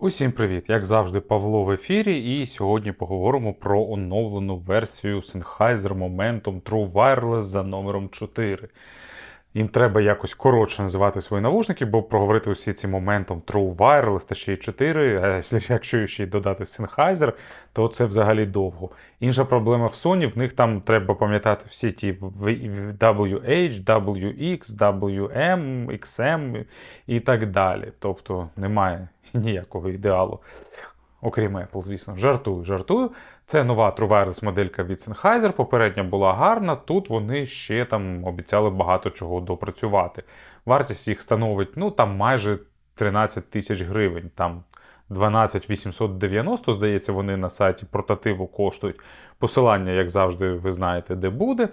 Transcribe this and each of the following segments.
Усім привіт! Як завжди, Павло в ефірі, і сьогодні поговоримо про оновлену версію Sennheiser Momentum True Wireless за номером 4. Їм треба якось коротше називати свої навушники, бо проговорити усі ці Momentum True Wireless та ще й 4, а якщо ще й додати Sennheiser, то це взагалі довго. Інша проблема в Sony, в них там треба пам'ятати всі ті WH, WX, WM, XM і так далі. Тобто немає ніякого ідеалу. Окрім Apple, звісно, жартую, жартую. Це нова True Wireless моделька від Sennheiser. Попередня була гарна. Тут вони ще там обіцяли багато чого допрацювати. Вартість їх становить ну там майже 13 тисяч гривень. Там 12 890, здається, вони на сайті портативу коштують. Посилання, як завжди, ви знаєте, де буде.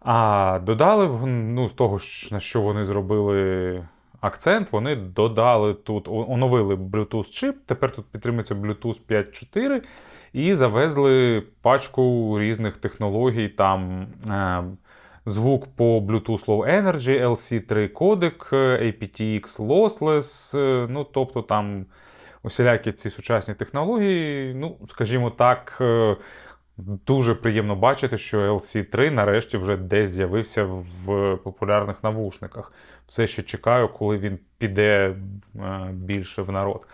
А додали ну, з того, на що вони зробили акцент, вони додали тут, оновили Bluetooth чип, тепер тут підтримується Bluetooth 5.4 і завезли пачку різних технологій. Там е, звук по Bluetooth Low Energy, LC3 кодек, aptX Lossless. е, Ну, тобто там усілякі ці сучасні технології, ну, скажімо так. е, Дуже приємно бачити, що LC3 нарешті вже десь з'явився в популярних навушниках. Все ще чекаю, коли він піде е, більше в народ.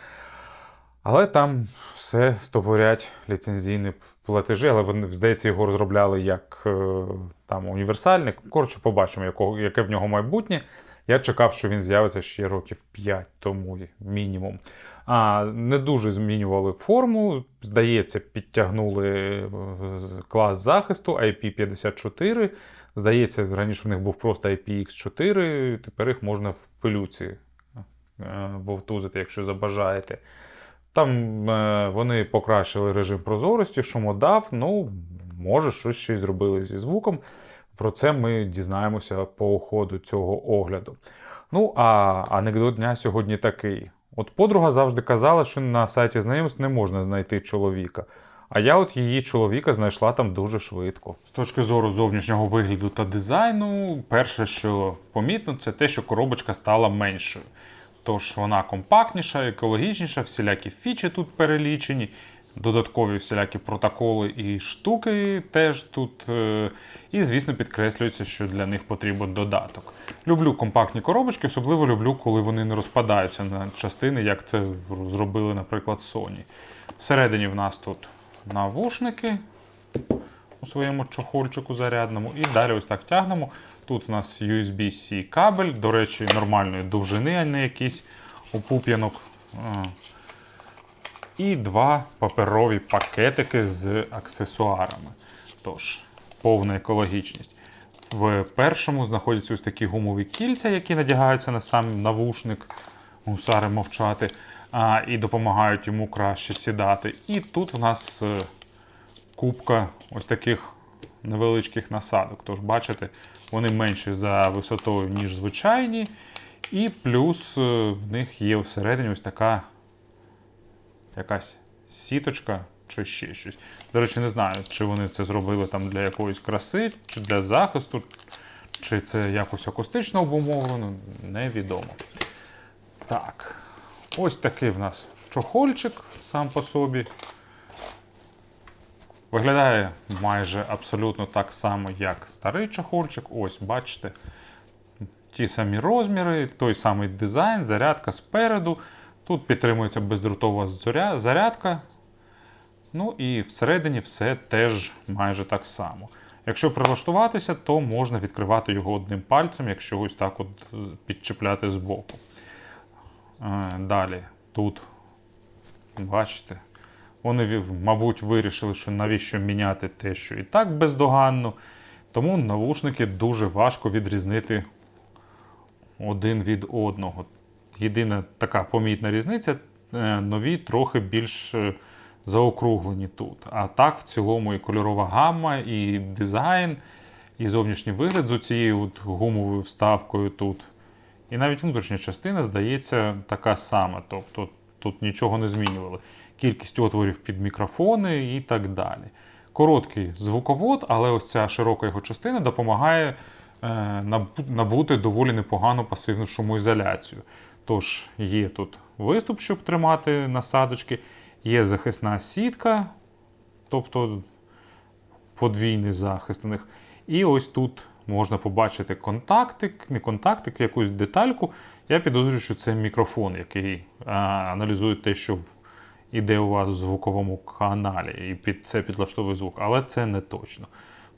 Але там все стоворять ліцензійні платежі, але вони, здається, його розробляли як е, там універсальний. Коротше, побачимо, якого, яке в нього майбутнє. Я чекав, що він з'явиться ще років 5 тому мінімум. А не дуже змінювали форму. Здається, підтягнули е, клас захисту IP54. Здається, раніше в них був просто IPX4, тепер їх можна в пилюці е, вовтузити, якщо забажаєте. Там е, вони покращили режим прозорості, шумодав, ну, може, щось ще й зробили зі звуком. Про це ми дізнаємося по ходу цього огляду. Ну, а анекдот дня сьогодні такий. От подруга завжди казала, що на сайті знайомств не можна знайти чоловіка. А я от її чоловіка знайшла там дуже швидко. З точки зору зовнішнього вигляду та дизайну, перше, що помітно, це те, що коробочка стала меншою. Тож вона компактніша, екологічніша, всілякі фічі тут перелічені, додаткові всілякі протоколи і штуки теж тут. е, І, звісно, підкреслюється, що для них потрібен додаток. Люблю компактні коробочки, особливо люблю, коли вони не розпадаються на частини, як це зробили, наприклад, Sony. Всередині в нас тут навушники у своєму чохольчику зарядному. І далі ось так тягнемо. Тут у нас USB-C кабель, до речі, нормальної довжини, а не якийсь опуп'янок. І два паперові пакетики з аксесуарами. Тож, повна екологічність. В першому знаходяться ось такі гумові кільця, які надягаються на сам навушник, гусари мовчати, а, і допомагають йому краще сідати. І тут в нас е, кубка ось таких невеличких насадок. Тож, бачите, вони менші за висотою, ніж звичайні. І плюс е, в них є всередині ось така якась сіточка чи ще щось. До речі, не знаю, чи вони це зробили там для якоїсь краси, чи для захисту, чи це якось акустично обумовлено, невідомо. Так, ось такий в нас чохольчик сам по собі. Виглядає майже абсолютно так само, як старий чохольчик. Ось, бачите, ті самі розміри, той самий дизайн, зарядка спереду. Тут підтримується бездрутова зарядка. Ну і всередині все теж майже так само. Якщо прилаштуватися, то можна відкривати його одним пальцем, якщо ось так от підчепляти збоку. Е, Далі, тут, бачите, вони, мабуть, вирішили, що навіщо міняти те, що і так бездоганно. Тому навушники дуже важко відрізнити один від одного. Єдина така помітна різниця е, нові трохи більш е, заокруглені тут. А так, в цілому, і кольорова гамма, і дизайн, і зовнішній вигляд з цією от гумовою вставкою тут. І навіть внутрішня частина, здається, така сама. Тобто тут нічого не змінювали. Кількість отворів під мікрофони і так далі. Короткий звуковод, але ось ця широка його частина допомагає е, набути доволі непогану пасивну шумоізоляцію. Тож є тут виступ, щоб тримати насадочки, є захисна сітка, тобто подвійний захист у них. І ось тут можна побачити контактик, не контактик, якусь детальку. Я підозрюю, що це мікрофон, який а, аналізує те, що іде у вас в звуковому каналі, і під це підлаштовує звук, але це не точно.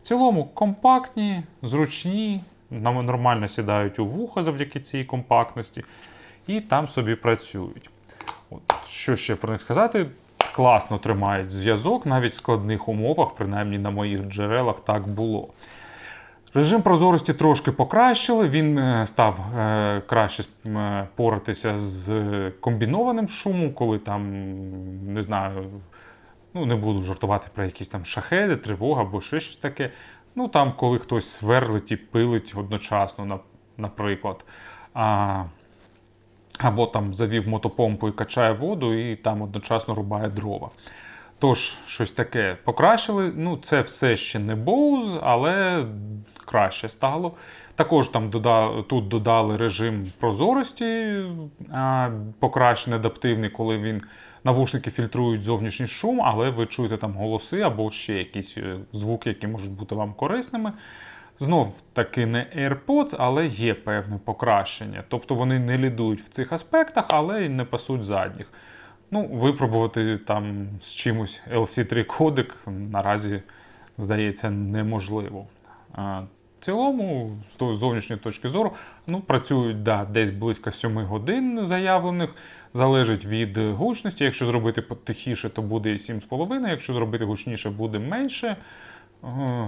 В цілому компактні, зручні, нормально сідають у вуха завдяки цій компактності, і там собі працюють. От, що ще про них сказати? Класно тримають зв'язок, навіть в складних умовах, принаймні на моїх джерелах так було. Режим прозорості трошки покращили, він е, став е, краще е, поратися з комбінованим шумом, коли там, не знаю, ну не буду жартувати про якісь там шахеди, тривога або ще щось таке. Ну там, коли хтось сверлить і пилить одночасно, наприклад. А, або там завів мотопомпу і качає воду, і там одночасно рубає дрова. Тож, щось таке покращили. Ну, це все ще не Bose, але краще стало. Також там дода- тут додали режим прозорості, покращений адаптивний, коли він навушники фільтрують зовнішній шум, але ви чуєте там голоси або ще якісь е, звуки, які можуть бути вам корисними. Знов таки не AirPods, але є певне покращення. Тобто вони не лідують в цих аспектах, але й не пасуть задніх. Ну, випробувати там з чимось LC3 кодек наразі, здається, неможливо. В цілому, з зовнішньої точки зору, ну, працюють да, десь близько 7 годин заявлених. Залежить від гучності. Якщо зробити тихіше, то буде 7,5, якщо зробити гучніше, буде менше.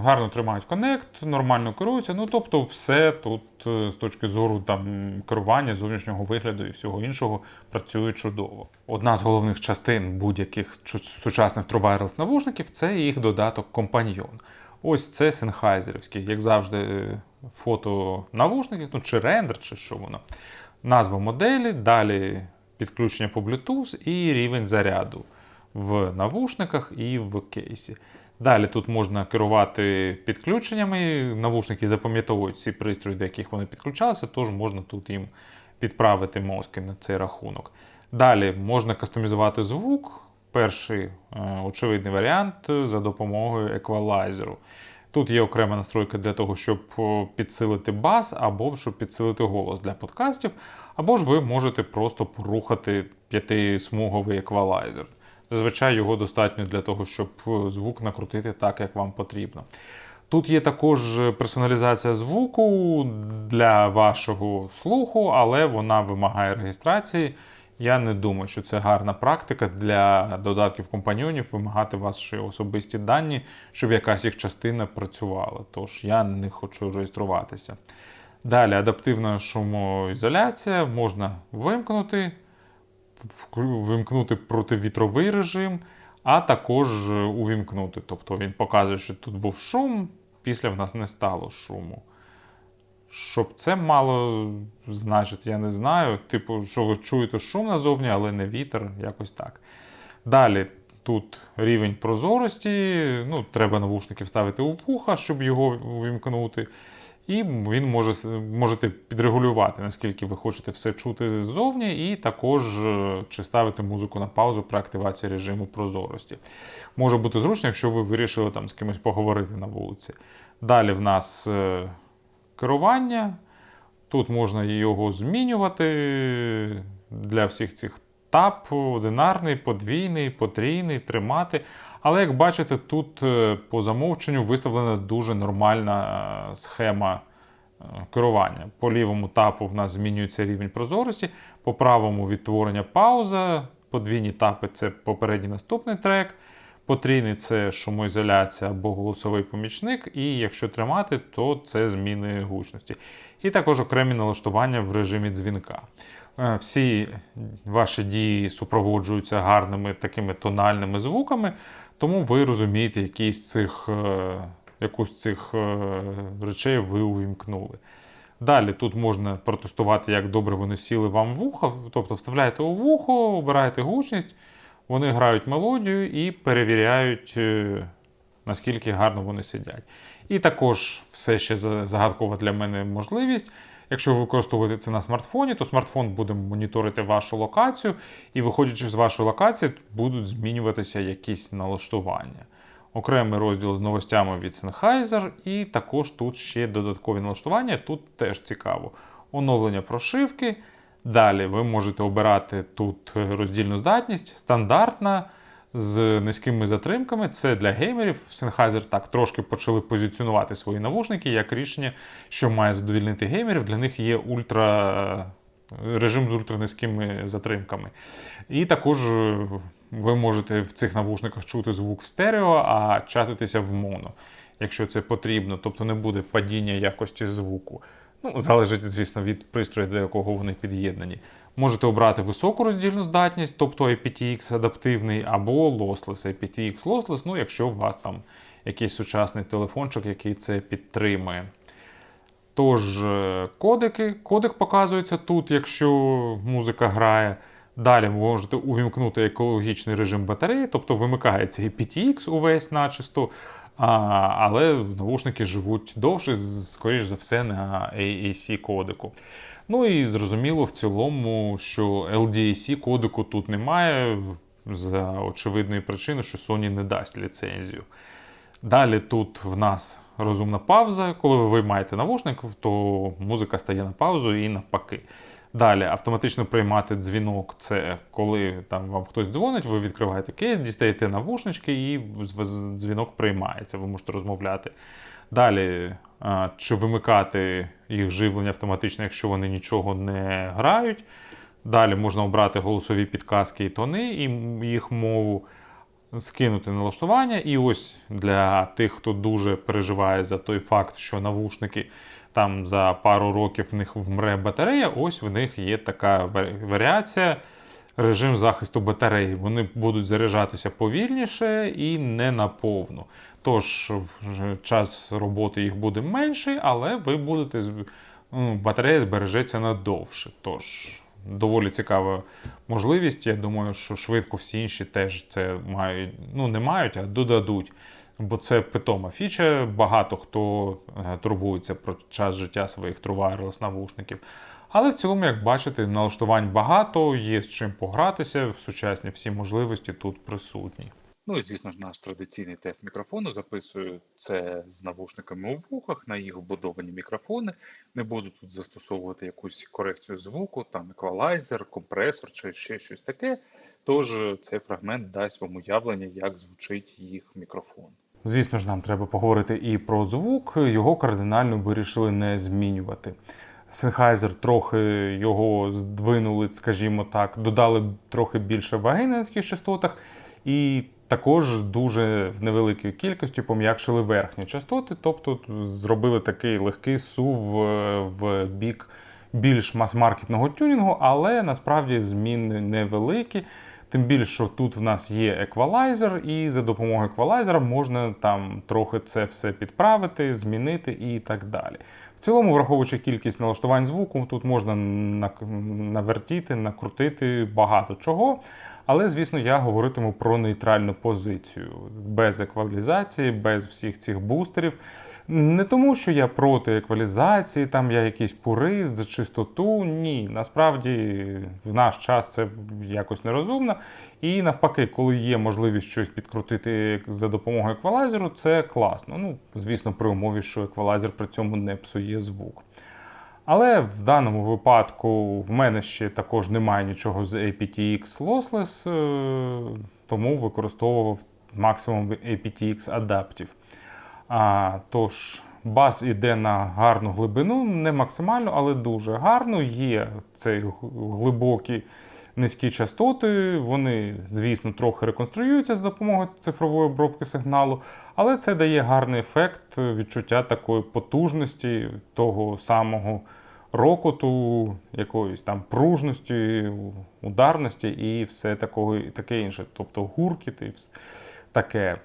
Гарно тримають коннект, нормально керуються. Ну тобто, все тут е, з точки зору там керування, зовнішнього вигляду і всього іншого працює чудово. Одна з головних частин будь-яких сучасних True Wireless навушників це їх додаток компаньйон. Ось це сенхайзерівський, як завжди, е, фото навушників, ну чи рендер, чи що воно. Назва моделі, далі підключення по Bluetooth і рівень заряду в навушниках і в кейсі. Далі тут можна керувати підключеннями. Навушники запам'ятовують всі пристрої, до яких вони підключалися, тож можна тут їм підправити мозки на цей рахунок. Далі можна кастомізувати звук. Перший е, очевидний варіант е, за допомогою еквалайзеру. Тут є окрема настройка для того, щоб підсилити бас, або щоб підсилити голос для подкастів, або ж ви можете просто порухати п'ятисмуговий еквалайзер. Зазвичай його достатньо для того, щоб е, звук накрутити так, як вам потрібно. Тут є також персоналізація звуку для вашого слуху, але вона вимагає реєстрації. Я не думаю, що це гарна практика для додатків компаньйонів вимагати ваші особисті дані, щоб якась їх частина працювала. Тож я не хочу реєструватися. Далі адаптивна шумоізоляція можна вимкнути, вимкнути противітровий режим, а також е, увімкнути. Тобто він показує, що тут був шум, після в нас не стало шуму. Щоб це мало значить, я не знаю. Типу, що ви чуєте шум назовні, але не вітер, якось так. Далі тут рівень прозорості. Ну, треба навушники вставити у вуха, щоб його увімкнути. І він може, можете підрегулювати, наскільки ви хочете все чути ззовні, і також е, чи ставити музику на паузу при активації режиму прозорості. Може бути зручно, якщо ви вирішили там з кимось поговорити на вулиці. Далі в нас е, керування. Тут можна його змінювати для всіх цих тап, одинарний, подвійний, потрійний, тримати. Але як бачите, тут е, по замовченню виставлена дуже нормальна е, схема е, керування. По лівому тапу в нас змінюється рівень прозорості, по правому відтворення пауза, подвійні тапи це попередній наступний трек. Потрійний це шумоізоляція або голосовий помічник, і якщо тримати, то це зміни гучності. І також окремі налаштування в режимі дзвінка. Е, Всі ваші дії супроводжуються гарними такими тональними звуками, тому ви розумієте, з цих, е, яку з цих е, речей ви увімкнули. Далі тут можна протестувати, як добре вони сіли вам в вухо, тобто вставляєте у вухо, обираєте гучність, вони грають мелодію і перевіряють, е, наскільки гарно вони сидять. І також все ще загадкова для мене можливість. Якщо ви використовуєте це на смартфоні, то смартфон буде моніторити вашу локацію, і виходячи з вашої локації, будуть змінюватися якісь налаштування. Окремий розділ з новостями від Sennheiser, і також тут ще додаткові налаштування. Тут теж цікаво. Оновлення прошивки. Далі ви можете обирати тут роздільну здатність, стандартна з низькими затримками. Це для геймерів. Sennheiser так трошки почали позиціонувати свої навушники як рішення, що має задовільнити геймерів. Для них є ультра режим з ультранизькими затримками. І також е, ви можете в цих навушниках чути звук в стерео, а чатитися в моно, якщо це потрібно, тобто не буде падіння якості звуку. Ну, залежить, звісно, від пристрою, до якого вони під'єднані. Можете обрати високу роздільну здатність, тобто aptX адаптивний, або lossless, aptX lossless, ну, якщо у вас там якийсь сучасний телефончик, який це підтримує. Тож, е, кодики. Кодек показується тут, якщо музика грає. Далі можете увімкнути екологічний режим батареї, тобто вимикається і увесь начисто, а, але навушники живуть довше, скоріш за все, на AAC кодику. Ну і зрозуміло в цілому, що LDAC кодику тут немає за очевидної причини, що Sony не дасть ліцензію. Далі тут в нас розумна пауза. Коли ви виймаєте навушник, то музика стає на паузу і навпаки. Далі автоматично приймати дзвінок це коли там вам хтось дзвонить, ви відкриваєте кейс, дістаєте навушнички і дзвінок приймається, ви можете розмовляти. Далі, чи вимикати їх живлення автоматично, якщо вони нічого не грають. Далі можна обрати голосові підказки і тони, і їх мову, скинути налаштування. І ось для тих, хто дуже переживає за той факт, що навушники там за пару років в них вмре батарея, ось в них є така варіація. Режим захисту батареї. Вони будуть заряджатися повільніше і не наповну. Тож час роботи їх буде менший, але ви будете ну, батарея збережеться надовше. Тож доволі цікава можливість. Я думаю, що швидко всі інші теж це мають, ну не мають, а додадуть. Бо це питома фіча. Багато хто е, турбується про час життя своїх True Wireless навушників. Але в цілому, як бачите, налаштувань багато, є з чим погратися, в сучасні всі можливості тут присутні. Ну і звісно ж, наш традиційний тест мікрофону записую це з навушниками у вухах, на їх вбудовані мікрофони. Не буду тут застосовувати якусь корекцію звуку, там еквалайзер, компресор чи ще щось таке. Тож цей фрагмент дасть вам уявлення, як звучить їх мікрофон. Звісно ж, нам треба поговорити і про звук. Його кардинально вирішили не змінювати. Sennheiser трохи його здвинули, скажімо так, додали трохи більше ваги на низьких частотах, і також дуже в невеликій кількості пом'якшили верхні частоти, тобто зробили такий легкий сув е, в бік більш мас-маркетного тюнінгу, але насправді зміни невеликі. Тим більше, що тут в нас є еквалайзер, і за допомогою еквалайзера можна там трохи це все підправити, змінити і так далі. В цілому, враховуючи кількість налаштувань звуку, тут можна навертіти, накрутити багато чого. Але, звісно, я говоритиму про нейтральну позицію без еквалізації, без всіх цих бустерів. Не тому, що я проти еквалізації, там я якийсь пурист за чистоту. Ні, насправді в наш час це якось нерозумно. І навпаки, коли є можливість щось підкрутити за допомогою еквалайзеру, це класно. Ну, звісно, при умові, що еквалайзер при цьому не псує звук. Але в даному випадку в мене ще також немає нічого з aptX Lossless, е, тому використовував максимум aptX Adaptive. А, Тож, бас іде на гарну глибину, не максимально, але дуже гарно. Є цей глибокі низькі частоти. Вони, звісно, трохи реконструюються за допомогою цифрової обробки сигналу, але це дає гарний ефект відчуття такої потужності, того самого рокоту, якоїсь там пружності, ударності і все такого, таке інше. Тобто гуркіт і таке.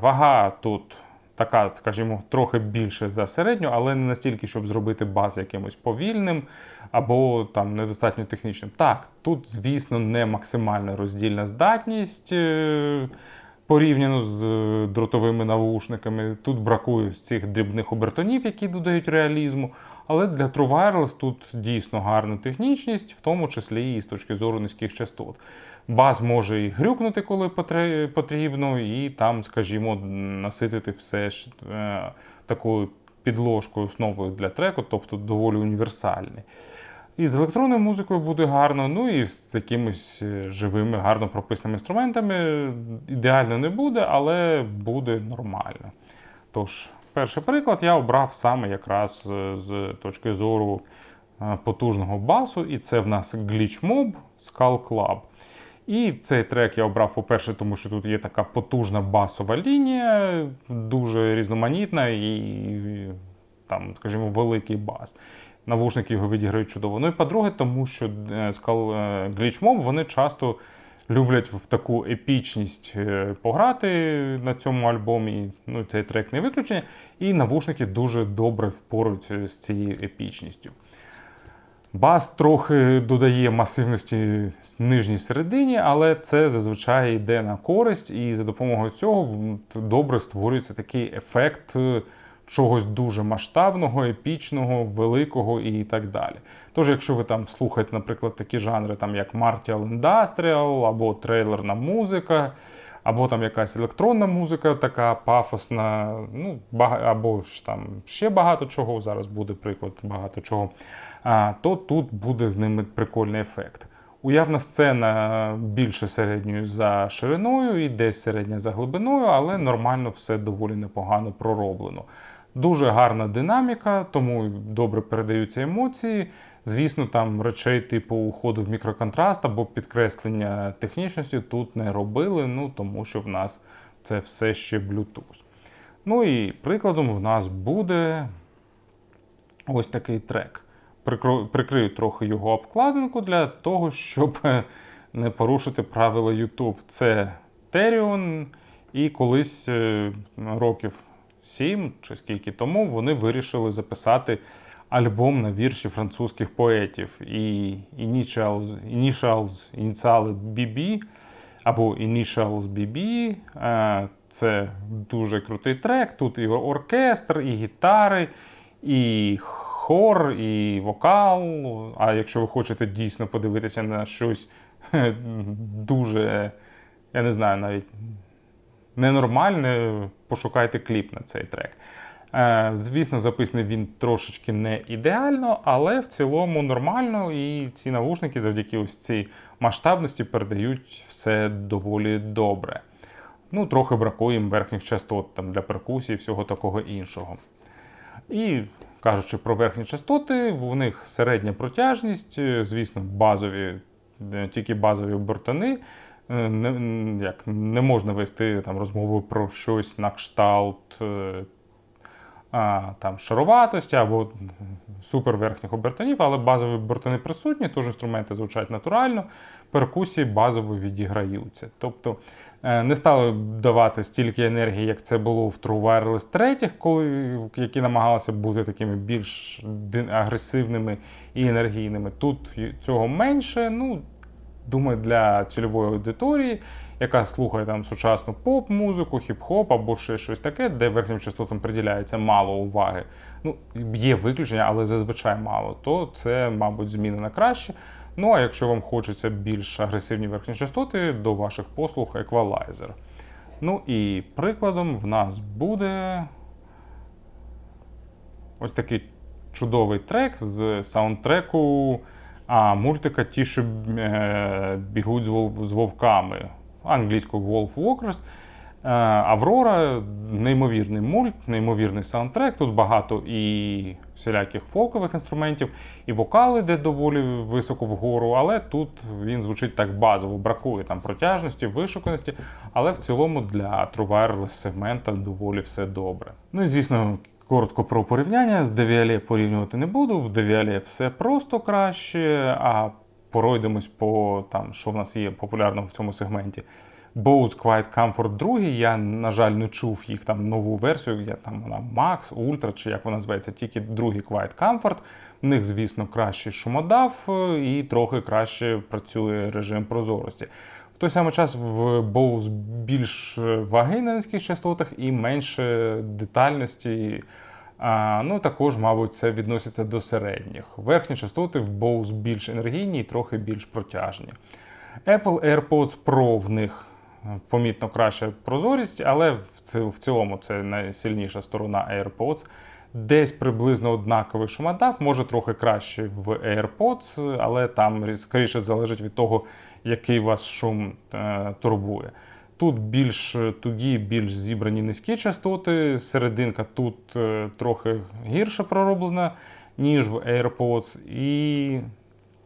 Вага тут така, скажімо, трохи більше за середню, але не настільки, щоб зробити баз якимось повільним або там недостатньо технічним. Так, тут, звісно, не максимальна роздільна здатність. Е, порівняно з дротовими навушниками, тут бракує цих дрібних обертонів, які додають реалізму. Але для True Wireless тут дійсно гарна технічність, в тому числі і з точки зору низьких частот. Бас може і грюкнути, коли потрібно, і там, скажімо, наситити все ж, е, такою підложкою основою для треку, тобто доволі універсальний. І з електронною музикою буде гарно, ну і з якимись е, живими, гарно прописаними інструментами ідеально не буде, але буде нормально. Тож, перший приклад я обрав саме якраз е, з точки зору потужного басу, і це в нас Glitch Mob Skull Club. І цей трек я обрав, по-перше, тому що тут є така потужна басова лінія, дуже різноманітна і там, скажімо, великий бас. Навушники його відіграють чудово. Ну і по-друге, тому що е, Skull е, Mob вони часто люблять в таку епічність е, пограти на цьому альбомі. Ну, цей трек не виключення. І навушники дуже добре впоруються з цією епічністю. Бас трохи додає масивності нижній середині, але це зазвичай йде на користь, і за допомогою цього добре створюється такий ефект е, чогось дуже масштабного, епічного, великого і так далі. Тож, якщо ви там слухаєте, наприклад, такі жанри, там як Martial Industrial або трейлерна музика, або там якась електронна музика, така пафосна, ну, або ж там ще багато чого, зараз буде приклад багато чого, то тут буде з ними прикольний ефект. Уявна сцена більше середньої за шириною і десь середня за глибиною, але нормально все доволі непогано пророблено. Дуже гарна динаміка, тому добре передаються емоції. Звісно, там речей типу уходу в мікроконтраст або підкреслення технічності тут не робили, ну тому що в нас це все ще Bluetooth. Ну і прикладом в нас буде ось такий трек. Прикрию трохи його обкладинку для того, щоб е, не порушити правила YouTube. Це Terion, і колись е, років 7 чи скільки тому вони вирішили записати альбом на вірші французьких поетів. І Initials, Initials ініціали BB або Initials BB. е, Це дуже крутий трек. Тут і оркестр, і гітари, і хор, і вокал. А якщо ви хочете дійсно подивитися на щось дуже, я не знаю, навіть ненормальне, пошукайте кліп на цей трек. Е, Звісно, записаний він трошечки не ідеально, але в цілому нормально, і ці навушники завдяки ось цій масштабності передають все доволі добре. Ну, трохи бракує їм верхніх частот там, для перкусії і всього такого іншого. І кажучи про верхні частоти, в них середня протяжність, е, звісно, базові, е, тільки базові обертони. Е, Не, як, не можна вести там, розмову про щось на кшталт а, там, шароватості або суперверхніх обертонів, але базові обертони присутні, тож інструменти звучать натурально, перкусії базово відіграються. Тобто не стали давати стільки енергії, як це було в True Wireless третіх, коли, які намагалися бути такими більш агресивними і енергійними. Тут цього менше. Ну, думаю, для цільової аудиторії, яка слухає там сучасну поп-музику, хіп-хоп або ще щось таке, де верхнім частотам приділяється мало уваги. Ну, є виключення, але зазвичай мало, то це, мабуть, зміна на краще. Ну а якщо вам хочеться більш агресивні верхні частоти, до ваших послуг еквалайзер. Ну і прикладом в нас буде ось такий чудовий трек з саундтреку а, мультика Ті, що е, бігуть з, вовками англійською Wolf Walkers. Е, Аврора неймовірний мульт, неймовірний саундтрек. Тут багато і всіляких фолкових інструментів, і вокали, де доволі високо вгору, але тут він звучить так базово, бракує там протяжності, вишуканості, але в цілому для Wireless сегмента доволі все добре. Ну і звісно. Коротко про порівняння з DVLA порівнювати не буду. В DVLA все просто краще, а пройдемось по там, що в нас є популярним в цьому сегменті. Bose Quiet Comfort 2, я, на жаль, не чув їх там нову версію, я там вона Max, Ultra, чи як вона називається, тільки другий Quiet Comfort. В них, звісно, кращий шумодав е, і трохи краще працює режим прозорості. В той самий час в Bose більш ваги на низьких частотах і менше детальності А, ну, також, мабуть, це відноситься до середніх. Верхні частоти в Bose більш енергійні і трохи більш протяжні. Apple AirPods Pro в них е, помітно краща прозорість, але в ці- в цілому це найсильніша сторона AirPods. Десь приблизно однаковий шумодав, може трохи краще в AirPods, але там скоріше залежить від того, який вас шум е, турбує. Тут більш тугі, більш зібрані низькі частоти. Серединка тут е, трохи гірше пророблена, ніж в AirPods. І...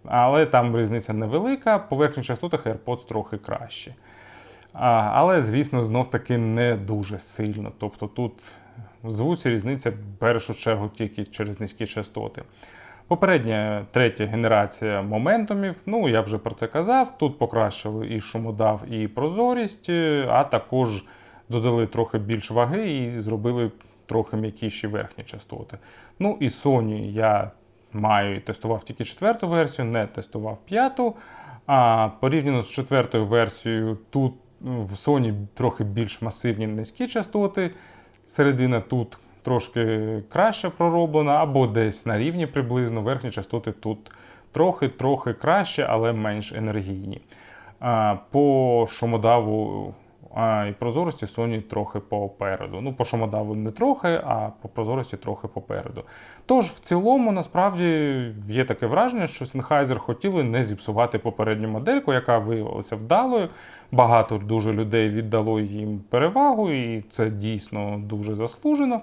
Але там різниця невелика. По верхніх частотах AirPods трохи краще. Але, звісно, знов таки не дуже сильно. Тобто тут в звуці різниця в першу чергу тільки через низькі частоти. Попередня третя генерація моментумів, ну я вже про це казав. Тут покращили і шумодав, і прозорість, а також додали трохи більш ваги і зробили трохи м'якіші верхні частоти. Ну і Sony я маю і тестував тільки четверту версію, не тестував п'яту. А порівняно з четвертою версією, тут в Sony трохи більш масивні низькі частоти. Середина тут трошки краще пророблена, або десь на рівні приблизно. Верхні частоти тут трохи-трохи краще, але менш енергійні. По шумодаву і прозорості Sony трохи попереду. Ну, по шумодаву не трохи, а по прозорості трохи попереду. Тож, в цілому, насправді є таке враження, що Sennheiser хотіли не зіпсувати попередню модельку, яка виявилася вдалою. Багато дуже людей віддало їм перевагу, і це дійсно дуже заслужено.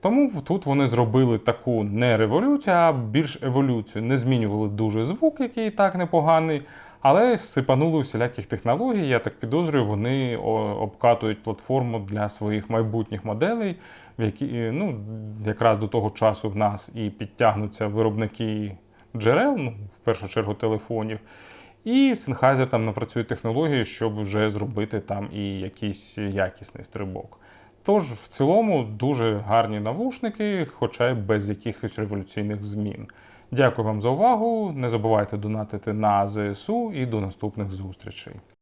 Тому тут вони зробили таку не революцію, а більш еволюцію. Не змінювали дуже звук, який і так непоганий, але сипанули всіляких технологій. Я так підозрюю, вони обкатують платформу для своїх майбутніх моделей, в які ну, якраз до того часу в нас і підтягнуться виробники джерел, ну, в першу чергу телефонів. І Sennheiser там напрацює технології, щоб вже зробити там і якийсь якісний стрибок. Тож, в цілому, дуже гарні навушники, хоча й без якихось революційних змін. Дякую вам за увагу. Не забувайте донатити на ЗСУ і до наступних зустрічей.